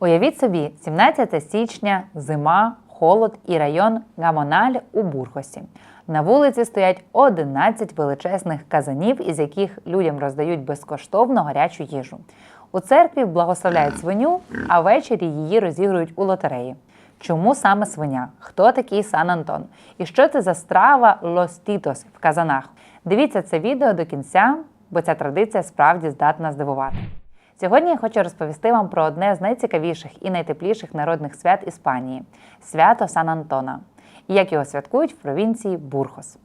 Уявіть собі, 17 січня, зима, холод і район Гамональ у Бургосі. На вулиці стоять 11 величезних казанів, із яких людям роздають безкоштовно гарячу їжу. У церкві благословляють свиню, а ввечері її розігрують у лотереї. Чому саме свиня? Хто такий Сан Антон? І що це за страва Лос Тітос в казанах? Дивіться це відео до кінця, бо ця традиція справді здатна здивувати. Сьогодні я хочу розповісти вам про одне з найцікавіших і найтепліших народних свят Іспанії свято Сан Антона, і як його святкують в провінції Бурхос.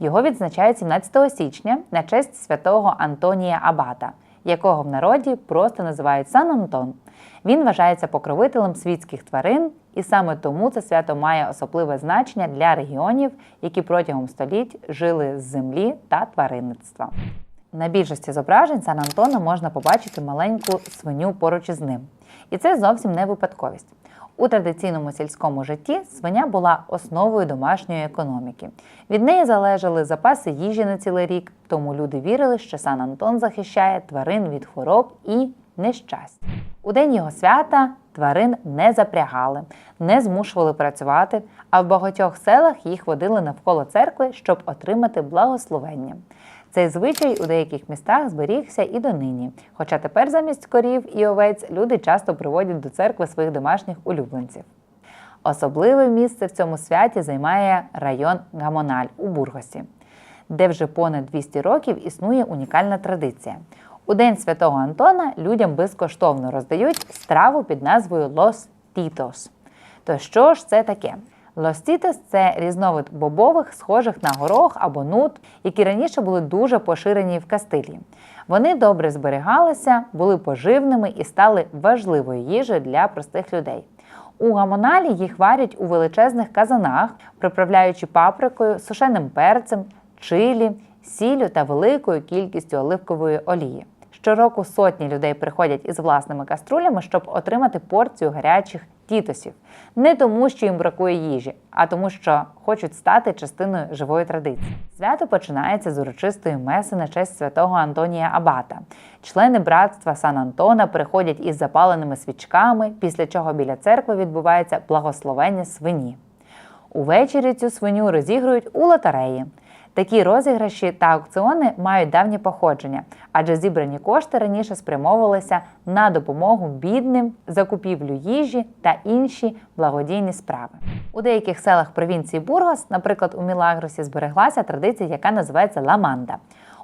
Його відзначають 17 січня на честь святого Антонія Абата, якого в народі просто називають Сан Антон. Він вважається покровителем світських тварин, і саме тому це свято має особливе значення для регіонів, які протягом століть жили з землі та тваринництва. На більшості зображень Сан Антона можна побачити маленьку свиню поруч із ним. І це зовсім не випадковість. У традиційному сільському житті свиня була основою домашньої економіки. Від неї залежали запаси їжі на цілий рік, тому люди вірили, що Сан Антон захищає тварин від хвороб і нещастя. У день його свята тварин не запрягали, не змушували працювати, а в багатьох селах їх водили навколо церкви, щоб отримати благословення. Цей звичай у деяких містах зберігся і донині. Хоча тепер замість корів і овець люди часто приводять до церкви своїх домашніх улюбленців. Особливе місце в цьому святі займає район Гамональ у Бургосі, де вже понад 200 років існує унікальна традиція. У День Святого Антона людям безкоштовно роздають страву під назвою Лос Тітос. То що ж це таке? Лостітес це різновид бобових, схожих на горох або нут, які раніше були дуже поширені в Кастилії. Вони добре зберігалися, були поживними і стали важливою їжею для простих людей. У гамоналі їх варять у величезних казанах, приправляючи паприкою, сушеним перцем, чилі, сіллю та великою кількістю оливкової олії. Щороку сотні людей приходять із власними каструлями, щоб отримати порцію гарячих тітосів. Не тому, що їм бракує їжі, а тому, що хочуть стати частиною живої традиції. Свято починається з урочистої меси на честь святого Антонія Абата. Члени братства Сан Антона приходять із запаленими свічками, після чого біля церкви відбувається благословення свині. Увечері цю свиню розігрують у лотереї. Такі розіграші та аукціони мають давнє походження, адже зібрані кошти раніше спрямовувалися на допомогу бідним, закупівлю їжі та інші благодійні справи. У деяких селах провінції Бургос, наприклад, у Мілагросі, збереглася традиція, яка називається ламанда.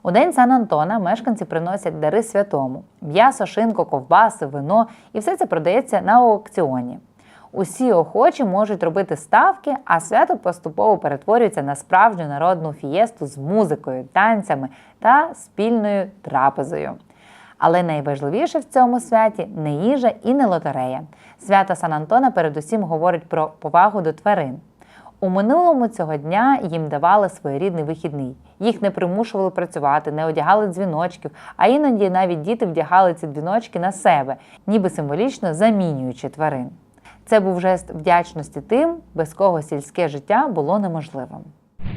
У день Сан Антона мешканці приносять дари святому: м'ясо, шинку, ковбаси, вино, і все це продається на аукціоні. Усі охочі можуть робити ставки, а свято поступово перетворюється на справжню народну фієсту з музикою, танцями та спільною трапезою. Але найважливіше в цьому святі не їжа і не лотерея. Свято Сан Антона передусім говорить про повагу до тварин. У минулому цього дня їм давали своєрідний вихідний. Їх не примушували працювати, не одягали дзвіночків, а іноді навіть діти вдягали ці дзвіночки на себе, ніби символічно замінюючи тварин. Це був жест вдячності тим, без кого сільське життя було неможливим.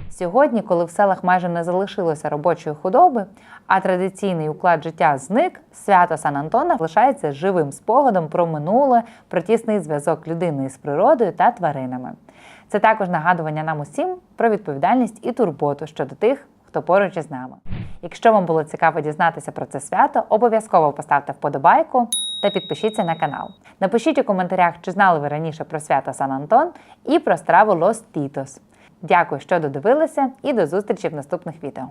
Сьогодні, коли в селах майже не залишилося робочої худоби, а традиційний уклад життя зник, свято Сан Антона лишається живим спогадом про минуле, про тісний зв'язок людини з природою та тваринами. Це також нагадування нам усім про відповідальність і турботу щодо тих, хто поруч із нами. Якщо вам було цікаво дізнатися про це свято, обов'язково поставте вподобайку та підпишіться на канал. Напишіть у коментарях, чи знали ви раніше про свято Сан Антон і про страву Лос Тітос. Дякую, що додивилися, і до зустрічі в наступних відео.